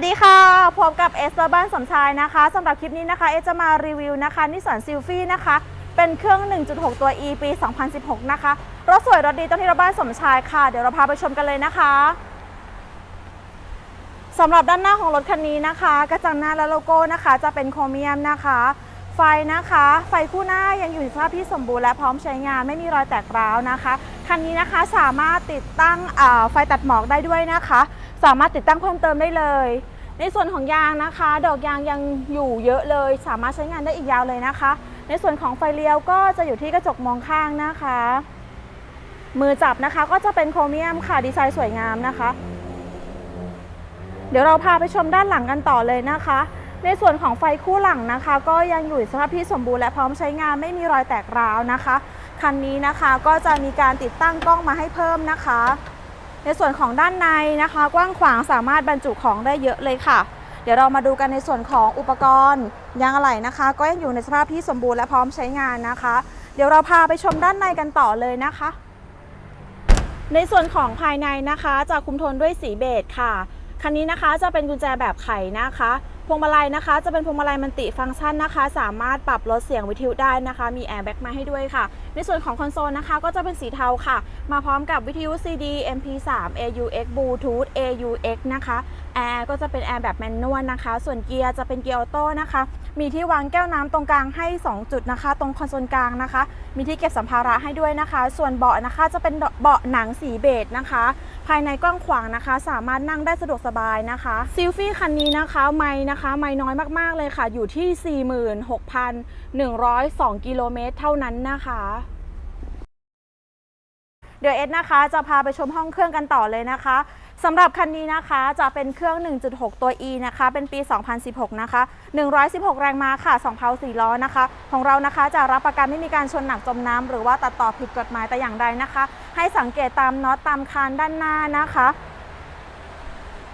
สดีค่ะ พบกับเอสบ้านสมชายนะคะสำหรับคลิปนี้นะคะ เอสจะมารีวิวนะคะนิสสันซิลฟี่นะคะ เป็นเครื่อง 1.6 ตัว E ปี 2016 นะคะ รถสวยรถดีต้องที่เราบ้านสมชายค่ะ เดี๋ยวเราพาไปชมกันเลยนะคะสำหรับด้านหน้าของรถคันนี้นะคะ กระจังหน้าและโลโก้นะคะ จะเป็นโครเมียมนะคะ ไฟนะคะ ไฟคู่หน้ายังอยู่ในสภาพที่สมบูรณ์และพร้อมใช้งานไม่มีรอยแตกร้าวนะคะคันนี้นะคะสามารถติดตั้งไฟตัดหมอกได้ด้วยนะคะสามารถติดตั้งเพิ่มเติมได้เลย ในส่วนของยางนะคะ ดอกยางยังอยู่เยอะเลย สามารถใช้งานได้อีกยาวเลยนะคะ ในส่วนของไฟเลี้ยวก็จะอยู่ที่กระจกมองข้างนะคะ มือจับนะคะก็จะเป็นโครเมียมค่ะดีไซน์สวยงามนะคะ เดี๋ยวเราพาไปชมด้านหลังกันต่อเลยนะคะ ในส่วนของไฟคู่หลังนะคะ ก็ยังอยู่สภาพที่สมบูรณ์และพร้อมใช้งานไม่มีรอยแตกร้าวนะคะคันนี้นะคะก็จะมีการติดตั้งกล้องมาให้เพิ่มนะคะ ในส่วนของด้านในนะคะ กว้างขวางสามารถบรรจุของได้เยอะเลยค่ะ เดี๋ยวเรามาดูกันในส่วนของอุปกรณ์ยางอะไหล่นะคะ ก็ยังอยู่ในสภาพที่สมบูรณ์และพร้อมใช้งานนะคะ เดี๋ยวเราพาไปชมด้านในกันต่อเลยนะคะ ในส่วนของภายในนะคะจะคุมโทนด้วยสีเบจค่ะ คันนี้นะคะจะเป็นกุญแจแบบไขนะคะ พวงมาลัยนะคะ จะเป็นพวงมาลัยมันติฟังก์ชันนะคะ สามารถปรับลดเสียงวิทยุได้นะคะ มีแอร์แบ็กมาให้ด้วยค่ะ ในส่วนของคอนโซลนะคะ ก็จะเป็นสีเทาค่ะ มาพร้อมกับวิทยุ CD MP3 AUX Bluetooth AUX นะคะ แอร์ก็จะเป็นแอร์แบบแมนนวลนะคะ ส่วนเกียร์จะเป็นเกียร์ออโต้นะคะ มีที่วางแก้วน้ำตรงกลางให้ 2 จุดนะคะ ตรงคอนโซลกลางนะคะ มีที่เก็บสัมภาระให้ด้วยนะคะ ส่วนเบาะนะคะจะเป็นเบาะหนังสีเบจนะคะ ภายในกว้างขวางนะคะ สามารถนั่งได้สะดวกสบายนะคะซิลฟี่คันนี้นะคะไม่นะคะไม่น้อยมากๆเลยค่ะ อยู่ที่ 46,102 กิโลเมตรเท่านั้นนะคะ เดี๋ยวเอสนะคะ จะพาไปชมห้องเครื่องกันต่อเลยนะคะสำหรับคันนี้นะคะจะเป็นเครื่อง 1.6 ตัว E นะคะ เป็นปี 2016 นะคะ 116 แรงม้าค่ะ 2 เพา4ล้อนะคะ ของเรานะคะจะรับประกันไม่มีการชนหนักจมน้ำหรือว่าตัดต่อผิดกฎหมายแต่อย่างใดนะคะ ให้สังเกตตามน็อตตามคานด้านหน้านะคะ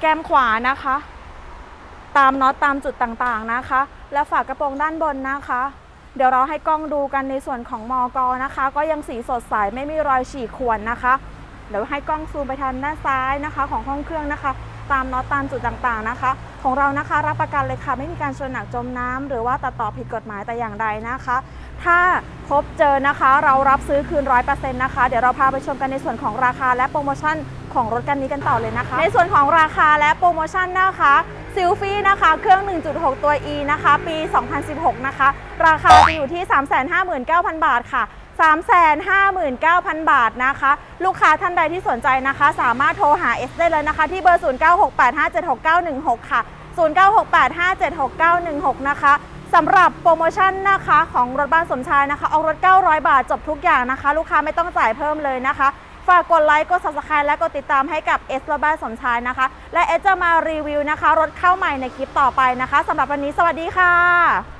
แก้มขวานะคะ ตามน็อตตามจุดต่างๆนะคะ และฝากระโปรงด้านบนนะคะ เดี๋ยวเราให้กล้องดูกันในส่วนของมอกอนะคะ ก็ยังสีสดใสไม่มีรอยฉีกข่วนนะคะเดี๋ยวให้กล้องซูมไปทางด้านซ้ายนะคะ ของห้องเครื่องนะคะ ตามน็อตตามจุดต่างๆนะคะ ของเรานะคะรับประกันเลยค่ะ ไม่มีการชนหนักจมน้ำหรือว่าตัดต่อผิดกฎหมายแต่อย่างใดนะคะ ถ้าพบเจอนะคะเรารับซื้อคืน 100%นะคะ เดี๋ยวเราพาไปชมกันในส่วนของราคาและโปรโมชั่นของรถกันนี้กันต่อเลยนะคะ ในส่วนของราคาและโปรโมชั่นนะคะ ซิลฟี่นะคะ เครื่อง 1.6 ตัว E นะคะ ปี 2016 นะคะ ราคาจะอยู่ที่ 359,000 บาทค่ะ 359,000 บาทนะคะ ลูกค้าท่านใดที่สนใจนะคะ สามารถโทรหา S ได้เลยนะคะ ที่เบอร์ 0968576916 ค่ะ 0968576916 นะคะสำหรับโปรโมชั่นนะคะของรถบ้านสมชายนะคะ เอารถ 900 บาทจบทุกอย่างนะคะ ลูกค้าไม่ต้องจ่ายเพิ่มเลยนะคะ ฝากกดไลค์ กด subscribe และกดติดตามให้กับ S รถบ้านสมชายนะคะ และเอสจะมารีวิวนะคะ รถเข้าใหม่ในคลิปต่อไปนะคะสำหรับวันนี้สวัสดีค่ะ